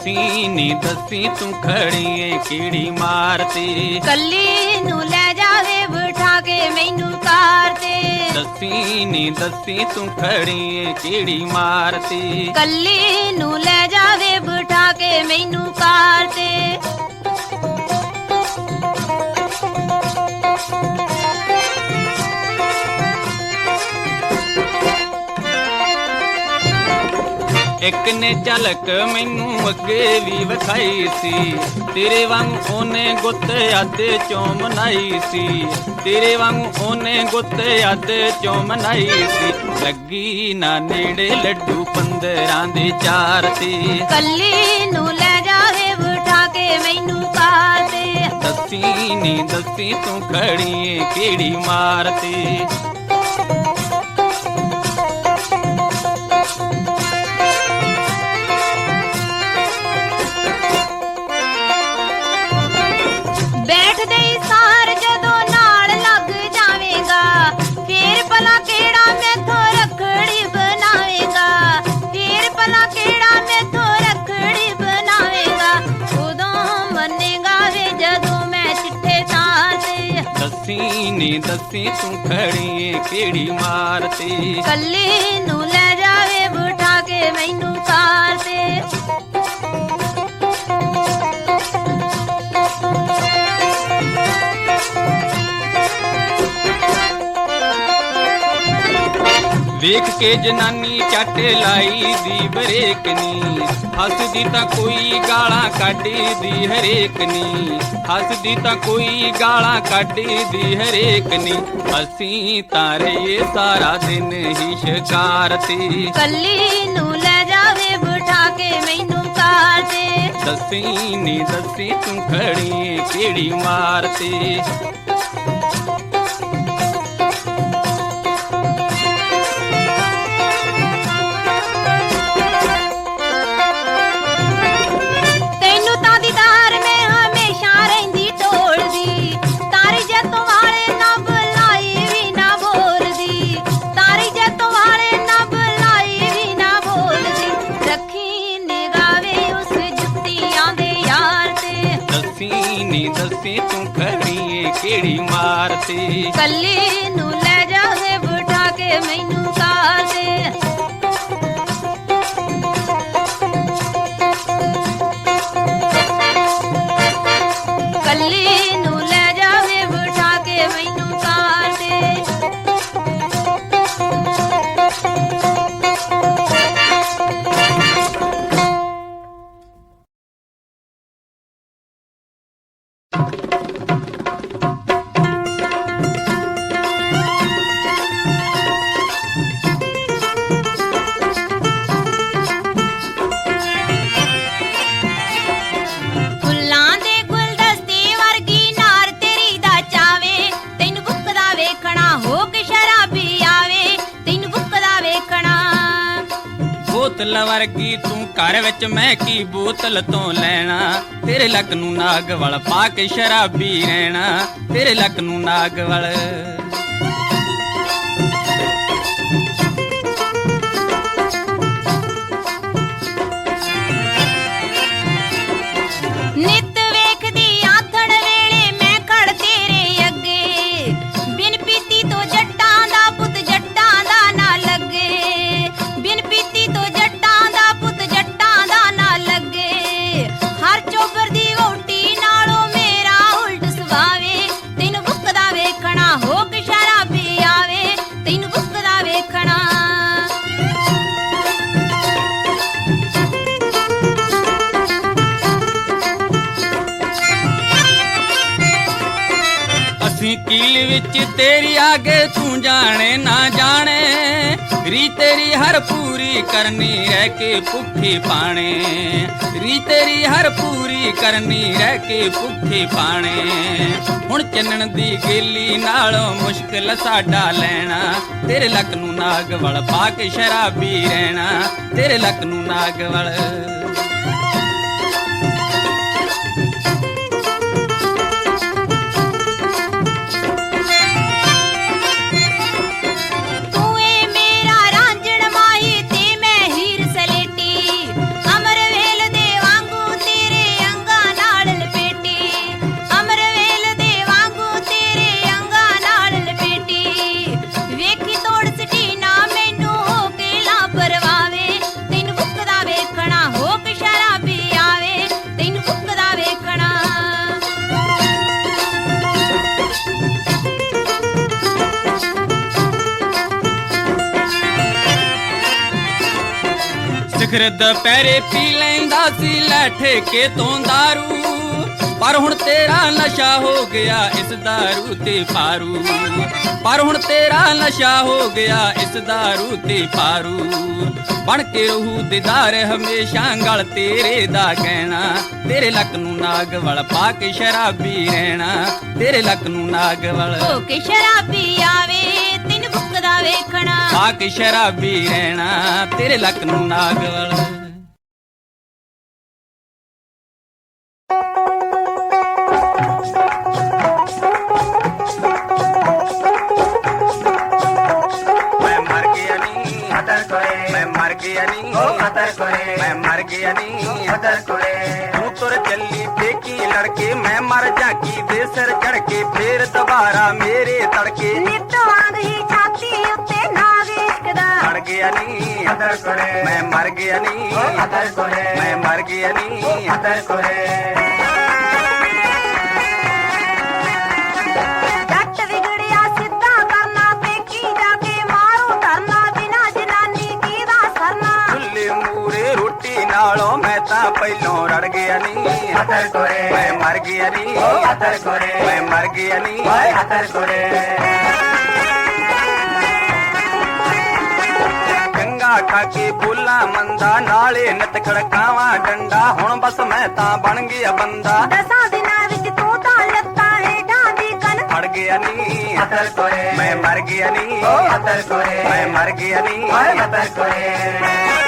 ਦੱਸੀ ਨੀ ਦੱਸੀ ਤੂੰ ਖੜੀ ਏ ਕਿਹੜੀ ਮਾਰਤੀ ਕੱਲੀ ਨੂੰ ਲੈ ਜਾਵੇ ਬਿਠਾ ਕੇ ਮੈਨੂੰ ਕਾਰ ਤੇ। ਦੱਸੀ ਨੀ ਦੱਸੀ ਤੂੰ ਖੜੀ ਏ ਕਿਹੜੀ ਮਾਰਤੀ ਕੱਲੀ ਨੂੰ ਲੈ ਜਾਵੇ ਬਿਠਾ ਕੇ ਮੈਨੂੰ ਕਾਰ ਤੇ। ਇੱਕ ਨੇ ਝਲਕ ਮੈਨੂੰ ਅੱਗੇ ਵੀ ਵਿਖਾਈ ਸੀ। ਤੇਰੇ ਵਾਂਗੂ ਉਹਨੇ ਗੁੱਤ ਆਦੇ ਚੋਂ ਮਨਾਈ ਸੀ। ਤੇਰੇ ਵਾਂਗੂ ਉਹਨੇ ਗੁੱਤ ਆਦੇ ਚੋਂ ਮਨਾਈ ਸੀ। ਲੱਗੀ ਨਾ ਨੇੜੇ ਲੱਡੂ ਪੰਦਰਾਂ ਦੇ ਚਾਰ ਤੇ। ਕੱਲੀ ਨੂੰ ਲੈ ਜਾਵੇ ਬਿਠਾ ਕੇ ਮੈਨੂੰ ਕਾਰ ਤੇ ਦੱਸੀ ਨੀ ਦੱਸੀ ਤੂੰ ਖੜੀ ਏ ਕਿਹੜੀ ਮਾਰਤੀ ਦੱਸੀ ਦੱਸੀ ਤੂੰ ਖੜੀਏ ਕਿਹੜੀ ਮਾਰਤੀ ਕੱਲੀ ਨੂੰ ਲੈ ਜਾਵੇ ਬਿਠਾ ਕੇ ਮੈਨੂੰ ਕਾਰ ਵੇਖ ਕੇ ਜਨਾਨੀ ਚੱਟ ਲਾਈ ਦੀ ਬਰੇਕ ਨੀ। ਹੱਸਦੀ ਤਾਂ ਕੋਈ ਗਾਲਾਂ ਕੱਢਦੀ ਹਰੇਕ ਨੀ। ਹੱਸਦੀ ਤਾਂ ਕੋਈ ਗਾਲਾਂ ਕੱਢਦੀ ਹਰੇਕ ਨੀ। ਅਸੀਂ ਤਾਂ ਰਹੀਏ ਸਾਰਾ ਦਿਨ ਹੀ ਸ਼ਿਕਾਰ ਤੇ ਕੱਲੀ ਨੂੰ ਲੈ ਜਾਵੇ ਬਿਠਾ ਕੇ ਮੈਨੂੰ ਕਾਰ ਤੇ ਦੱਸੀ ਨੀ ਦੱਸੀ ਤੂੰ ਖੜੀ ਕਿਹੜੀ ਮਾਰਤੀ। ਮਾਰਤੀ ਕੱਲੀ ਨੂੰ ਲੈ ਜਾਵੇ ਬਿਠਾ ਕੇ ਮੈਨੂੰ ਕਾਰ ਤੇ ਕੱਲੀ ਨੂੰ ਬੋਤਲ ਵਰਗੀ, ਤੂੰ ਘਰ ਵਿੱਚ ਮੈਂ ਕੀ ਬੋਤਲ ਤੋਂ ਲੈਣਾ? ਤੇਰੇ ਲੱਕ ਨੂੰ ਨਾਗ ਵਲ ਪਾ ਕੇ ਸ਼ਰਾਬੀ ਰਹਿਣਾ। ਤੇਰੇ ਲੱਕ ਨੂੰ ਨਾਗ ਵਲ ਵੇਖਣਾ ਹੋ ਕੇ ਸ਼ਰਾਬੀ ਆਵੇ, ਤੈਨੂੰ ਬੁੱਕਦਾ ਵੇਖਣਾ। ਅਸੀਂ ਕੀਲ ਵਿੱਚ ਤੇਰੀ ਆਗੇ ਤੂੰ ਜਾਣੇ, ਨਾ ਜਾਣੇ। ਰੀ ਤੇਰੀ ਹਰ ਪੂਰੀ ਕਰਨੀ ਰਹਿ ਕੇ ਭੁੱਖੇ ਪਾਣੇ। ਰੀ ਤੇਰੀ ਹਰ ਪੂਰੀ ਕਰਨੀ ਰਹਿ ਕੇ ਭੁੱਖੇ ਪਾਣੇ। ਹੁਣ ਚੰਨਣ ਦੀ ਗੇਲੀ ਨਾਲੋਂ ਮੁਸ਼ਕਿਲ ਸਾਡਾ ਲੈਣਾ। ਤੇਰੇ ਲੱਕ ਨੂੰ ਨਾਗ ਵਲ ਪਾ ਕੇ ਸ਼ਰਾਬੀ ਰਹਿਣਾ। ਤੇਰੇ ਲੱਕ ਨੂੰ ਨਾਗ ਵਲ ਸਿਖਰ ਦੁਪਹਿਰੇ ਪੀ ਲੈਂਦਾ ਸੀ ਲੈ ਠੇਕੇ ਤੋਂ दारू ਪਰ ਹੁਣ ਤੇਰਾ ਨਸ਼ਾ ਹੋ ਗਿਆ ਇਸ दारू ਤੇ ਪਾਰੂ ਪਰ ਹੁਣ ਤੇਰਾ ਨਸ਼ਾ ਹੋ ਗਿਆ ਇਸ दारू ਤੇ ਪਾਰੂ ਬਣ ਕੇ ਰਹੂ ਦੀਦਾਰ ਹਮੇਸ਼ਾ ਗਲ ਤੇਰੇ ਦਾ ਕਹਿਣਾ ਤੇਰੇ ਲੱਕ ਨੂੰ ਨਾਗ ਵਲ ਪਾ ਕੇ ਸ਼ਰਾਬੀ ਰਹਿਣਾ ਤੇਰੇ ਲੱਕ ਨੂੰ ਨਾਗ ਵਲ ਹੋ ਕੇ ਸ਼ਰਾਬੀ ਆਵੇ ਬੁੱਕਦਾ ਵੇਖਣਾ। ਪਾ ਕੇ ਸ਼ਰਾਬੀ ਰਹਿਣਾ ਤੇਰੇ ਲੱਕ ਨੂੰ ਨਾਗ ਵਲ। ਮੈਂ ਮਰ ਗਿਆ ਨੀ ਹਦਰ ਮੈਂ ਮਰ ਗਿਆ ਨੀ ਹਦਰ ਮੈਂ ਮਰ ਗਿਆ ਨੀ ਹਦਰ ਤੂੰ ਤੁਰ ਚੱਲੀ ਫੇਕੀ ਲੜਕੇ ਮੈਂ ਮਰ ਜਾਗੀ ਦੇ ਸਿਰ ਚੜ ਕੇ ਫੇਰ ਦੁਬਾਰਾ ਮੇਰੇ ਤੜਕੇ। ਨਿੱਤ ਗਿਆ ਨੀ ਹਦਰ ਕੋਏ ਮੈਂ ਮਰ ਗਿਆ ਨੀ ਓ ਹਦਰ ਕੋਏ ਮੈਂ ਮਰ ਗਿਆ ਨੀ ਹਦਰ ਕੋਏ ਜੱਟ ਵਿਗੜਿਆ ਸਿੱਧਾ ਕਰਨਾ ਪੇਕੀ ਜਾ ਕੇ ਮਾਰੂ ਧਰਨਾ ਬਿਨਾ ਜਨਾਨੀ ਕੀ ਦਾ ਸਰਨਾ। ਚੁੱਲ੍ਹੇ ਮੂਰੇ ਰੋਟੀ ਨਾਲੋਂ ਮੈਂ ਤਾਂ ਪਹਿਲੋਂ ਰੜ ਗਿਆ ਨੀ ਹਦਰ ਕੋਏ ਮੈਂ ਮਰ ਗਿਆ ਨੀ ਓ ਹਦਰ ਕੋਏ ਮੈਂ ਮਰ ਗਿਆ ਨੀ ਓਏ ਹਦਰ ਖਾ ਕੇ ਬੋਲਾ ਮੰਦਾ ਨਾਲੇ ਨਤ ਖੜਕਾਵਾਂ ਡੰਡਾ। ਹੁਣ ਬਸ ਮੈਂ ਤਾਂ ਬਣ ਗਿਆ ਬੰਦਾ। ਦਸਾਂ ਦਿਨਾਂ ਵਿੱਚ ਤੂੰ ਤਾਂ ਲੱਤਾਂ ਹੇਠਾਂ ਦੀ ਕਨ ਫੜ ਗਿਆ ਨੀ। ਹਦਰ ਕੋਏ। ਮੈਂ ਮਰ ਗਿਆ ਨੀ। ਓ ਹਦਰ ਕੋਏ। ਮੈਂ ਮਰ ਗਿਆ ਨੀ। ਓਏ ਹਦਰ ਕੋਏ।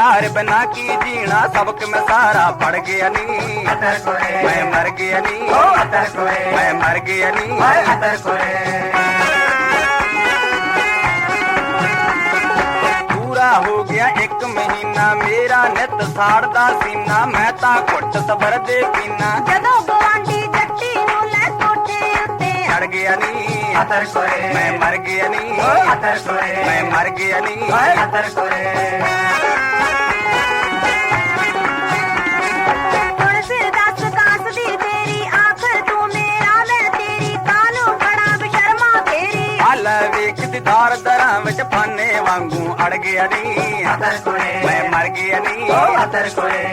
ਕਰਦੀ ਨਾਰ ਬਨਾ ਕੀ ਜੀਣਾ ਸਬਕ ਮੈਂ ਸਾਰਾ ਪੜ ਗਿਆ ਨੀ। ਹਦਰ ਕੋਏ ਮੈਂ ਮਰ ਗਿਆ ਨੀ। ਓ ਹਦਰ ਕੋਏ ਮੈਂ ਮਰ ਗਿਆ ਨੀ। ਓਏ ਹਦਰ ਕੋਏ ਪੂਰਾ ਹੋ ਗਿਆ ਇੱਕ ਮਹੀਨਾ ਮੇਰਾ ਨਿਤ ਸਾੜਦਾ ਸੀਨਾ। ਮੈਂ ਤਾਂ ਘੁੱਟ ਸਬਰ ਦੇ ਪੀਨਾ। ਜਦੋਂ ਗਵਾਂਢੀ ਜੱਟੀ ਨੂੰ ਲੈ ਕੋਠੇ ਉੱਤੇ ਚੜ ਗਿਆ ਨੀ। ਹਦਰ ਕੋਏ ਮੈਂ ਮਰ ਗਿਆ ਨੀ। ਹਦਰ ਕੋਏ ਮੈਂ ਮਰ ਗਿਆ ਨੀ। ਹਦਰ ਕੋਏ ਦਿਦਾਰ ਦਰਾਂ ਵਿੱਚ ਫਾਨੇ ਵਾਂਗੂ ਅੜ ਗਿਆ ਨੀ। ਮੈਂ ਮਰ ਗਿਆ ਨੀ।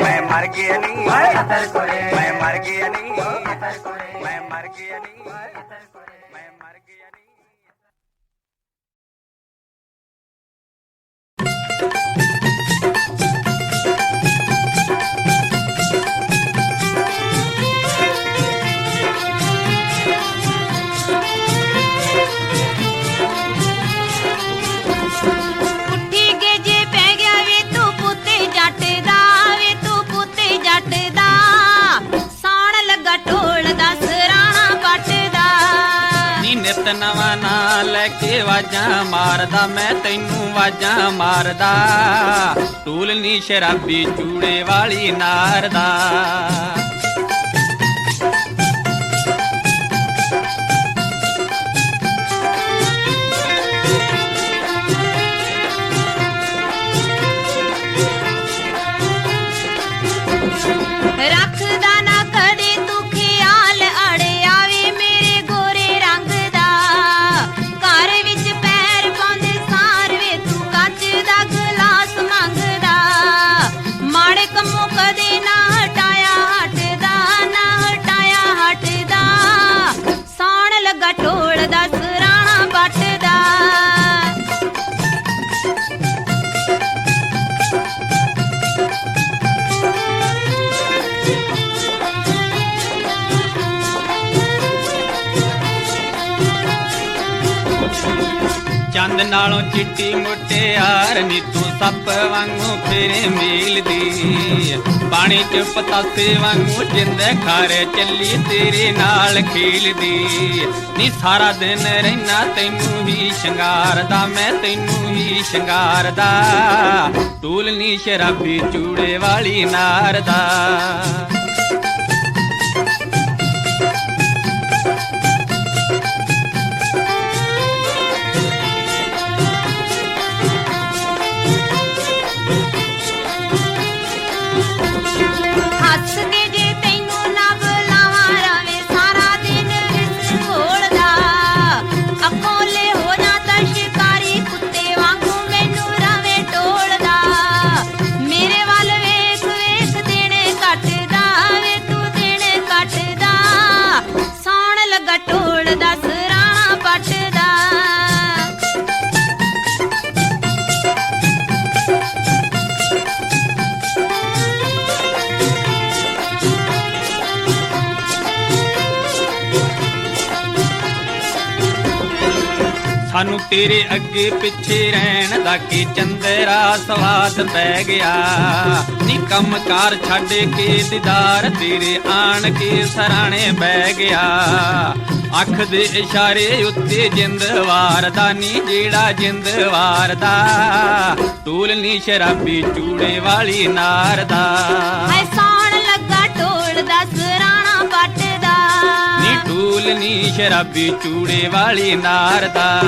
ਮੈਂ ਮਰ ਗਿਆ ਨੀ। ਮੈਂ ਮਰ ਗਿਆ ਨੀ। ਮੈਂ ਮਰ ਗਿਆ ਨੀ। ਮੈਂ ਮਰ ਗਿਆ ਨੀ। ਨੀ ਨਵਾਂ ਨਾਂ ਲੈ ਕੇ ਵਾਜਾਂ ਮਾਰਦਾ, ਮੈਂ ਤੈਨੂੰ ਵਾਜਾਂ ਮਾਰਦਾ। ਟੂਲ ਨੀ ਸ਼ਰਾਬੀ ਚੂੜੇ ਵਾਲੀ ਨਾਰਦਾ। ਚੰਦ ਨਾਲੋਂ ਚਿੱਟੀ ਮੁਟਿਆਰ ਨੀ ਤੂੰ ਸੱਪ ਵਾਂਗੂ ਫੇਰੇ ਮੇਲਦੀ। ਪਾਣੀ ਚ ਪਤਾਸੇ ਵਾਂਗੂ ਜਿੰਦ ਖਾਰੇ ਚੱਲੀ ਤੇਰੇ ਨਾਲ ਖੇਲਦੀ। ਨੀ ਸਾਰਾ ਦਿਨ ਰਹਿਣਾ ਤੈਨੂੰ ਹੀ ਸ਼ਿੰਗਾਰਦਾ, ਮੈਂ ਤੈਨੂੰ ਹੀ ਸ਼ਿੰਗਾਰਦਾ। ਟੂਲ ਨੀ ਸ਼ਰਾਬੀ ਚੂੜੇ ਵਾਲੀ ਨਾਰਦਾ। ਸਾਨੂੰ ਤੇਰੇ ਅੱਗੇ ਪਿੱਛੇ ਰਹਿਣ ਦਾ ਕੀ ਚੰਦਰਾ ਸਵਾਦ ਪੈ ਗਿਆ। ਨੀ ਕੰਮਕਾਰ ਛੱਡ ਕੇ ਦੀਦਾਰ ਤੇਰੇ ਆਣ ਕੇ ਸਰਾਣੇ ਬਹਿ ਗਿਆ। ਅੱਖ ਦੇ ਇਸ਼ਾਰੇ ਉੱਤੇ ਜਿੰਦ ਵਾਰਦਾ, ਨੀ ਜਿਹੜਾ ਜਿੰਦ ਵਾਰਦਾ। ਟੂਲ ਨੀ ਸ਼ਰਾਬੀ ਚੂੜੇ ਵਾਲੀ ਨਾਰ ਦਾ ਹਾਏ ਨੀ ਸ਼ਰਾਬੀ ਚੂੜੇ ਵਾਲੀ ਨਾਰ ਦਾ।